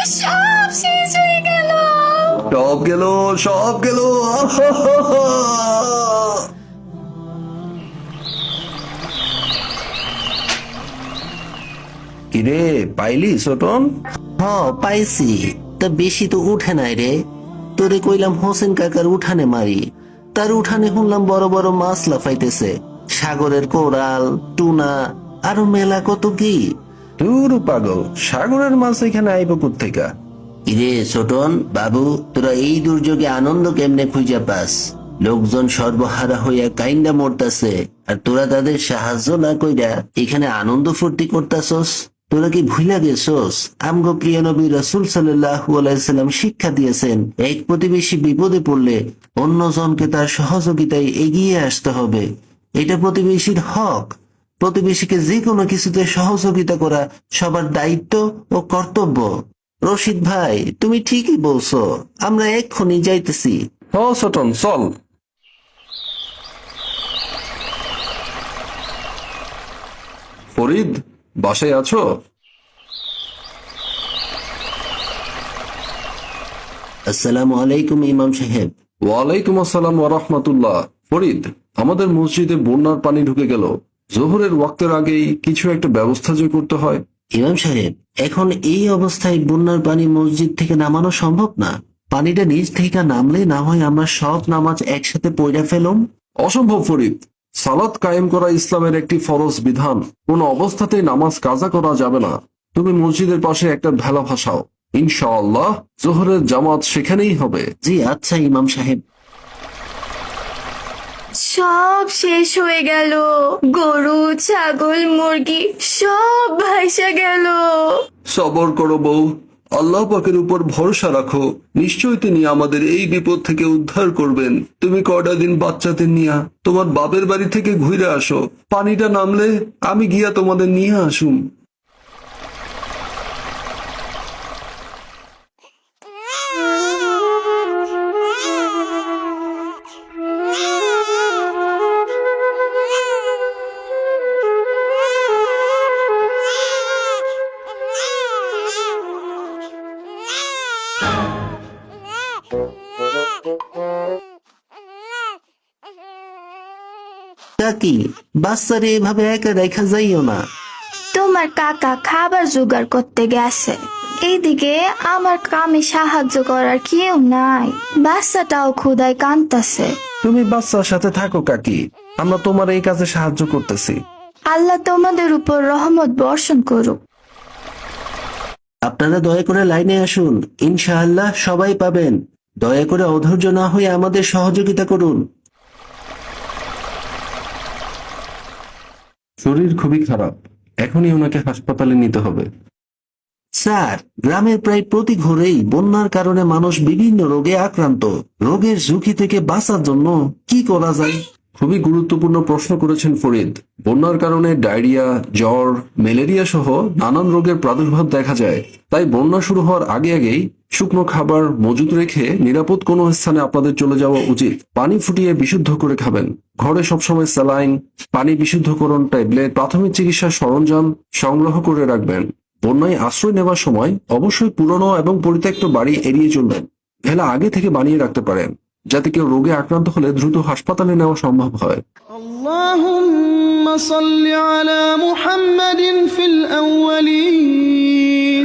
আমার সব শেষ হয়ে গেল। সব গেল সব গেল। কিরে পাইলি ছোটন হ পাইছি। তা বেশি তো উঠে নাই রে। তোরে কইলাম হোসেন কাকার উঠানে মারি। তার উঠানে শুনলাম বড় বড় মাছ লাফাইতেছে। সাগরের কোরাল টুনা আরও মেলা কত কি। দূর পাগল, সাগরের মাছ এখানে আইব থেকে ইরে ছোটন, বাবু, তোরা এই দুর্যোগে আনন্দ কেমনে খুঁজে পাস? লোকজন সর্বহারা হইয়া কাইন্ডা মরতাছে, আর তোরা তাদের সাহায্য না কইরা এখানে আনন্দ ফুর্তি করতাছস? তোরা কি ভুলা গেছস? আমগো প্রিয় নবী রসুল সাল্লাম শিক্ষা দিয়েছেন, এক প্রতিবেশী বিপদে পড়লে অন্যজনকে তার সহযোগিতায় এগিয়ে আসতে হবে। এটা প্রতিবেশীর হক। প্রতিবেশীকে যে কোনো কিছুতে সহযোগিতা করা সবার দায়িত্ব ও কর্তব্য। রশিদ ভাই তুমি ঠিকই বলছো। আমরা এক্ষুনি যাইতেছি। হ চল। ফরিদ বাসায় আছো? আসসালামু আলাইকুম ইমাম সাহেব। ওয়ালাইকুম আসসালাম ওরহমতুল্লাহ ফরিদ আমাদের মসজিদে বন্যার পানি ঢুকে গেল। জোহরের ওয়াক্তের আগেই কিছু একটা ব্যবস্থা যে করতে হয়। ইমাম সাহেব এখন এই অবস্থায় বন্যার পানি মসজিদ থেকে নামানো সম্ভব না? পানিটা নিচ থেকে নামলে না হয় আমরা সব নামাজ একসাথে পয়রা ফেলুম? অসম্ভব ফরিদ। সালাত কায়েম করা ইসলামের একটি ফরজ বিধান। কোন অবস্থাতেই নামাজ কাজা করা যাবে না। তুমি মসজিদের পাশে একটা ভেলা ভাসাও। ইনশাআল্লাহ জোহরের জামাত সেখানেই হবে। জি আচ্ছা ইমাম সাহেব। সব শেষ হয়ে গেল। গরু, ছাগল, মুরগি, সব ভাইসা গেল। সবর করো বউ। আল্লাহ পাকের উপর ভরসা রাখো। নিশ্চয় তিনি আমাদের এই বিপদ থেকে উদ্ধার করবেন। তুমি কয়টা দিন বাচ্চাদের নিয়া, তোমার বাপের বাড়ি থেকে ঘুরে আসো। পানিটা নামলে আমি গিয়া তোমাদের নিয়ে আসুম। কাকি বাচ্চারে এভাবে একা রেখা যাইও না। তোমার কাকা খাবার জোগাড় করতে গেছে। এইদিকে আমার কামে সাহায্য করার কেউ নাই। বাচ্চাটাও ক্ষুদায় কাঁদতাছে। তুমি বাচ্চার সাথে থাকো কাকি। আমরা তোমার এই কাজে সাহায্য করতেছি। আল্লাহ তোমাদের উপর রহমত বর্ষণ করুক। আপনারা দয়া করে লাইনে আসুন। ইনশাআল্লাহ সবাই পাবেন। দয়া করে অধৈর্য না হয়ে আমাদের সহযোগিতা করুন। শরীর খুবই খারাপ। এখনই ওনাকে হাসপাতালে নিতে হবে। স্যার, গ্রামের প্রায় প্রতি ঘরেই বন্যার কারণে মানুষ বিভিন্ন রোগে আক্রান্ত। রোগের ঝুঁকি থেকে বাঁচার জন্য কি করা যায়? খুবই গুরুত্বপূর্ণ প্রশ্ন করেছেন ফরিদ। বন্যার কারণে ডায়রিয়া, জ্বর, ম্যালেরিয়া সহ নানান রোগের প্রাদুর্ভাব দেখা যায়। তাই বন্যা শুরু হওয়ার আগে আগেই শুকনো খাবার মজুত রেখে নিরাপদ কোনো স্থানে আপনাদের চলে যাওয়া উচিত। পানি ফুটিয়ে বিশুদ্ধ করে খাবেন। ঘরে সবসময় স্যালাইন, পানি বিশুদ্ধকরণ ট্যাবলেট, প্রাথমিক চিকিৎসা সরঞ্জাম সংগ্রহ করে রাখবেন। বন্যায় আশ্রয় নেওয়ার সময় অবশ্যই পুরনো এবং পরিত্যক্ত বাড়ি এড়িয়ে চলবেন। ভেলা আগে থেকে বানিয়ে রাখতে পারেন। যাতে কেউ রোগে আক্রান্ত হলে দ্রুত হাসপাতালে নেওয়া সম্ভব হয় اللهم صل على محمد في الأولين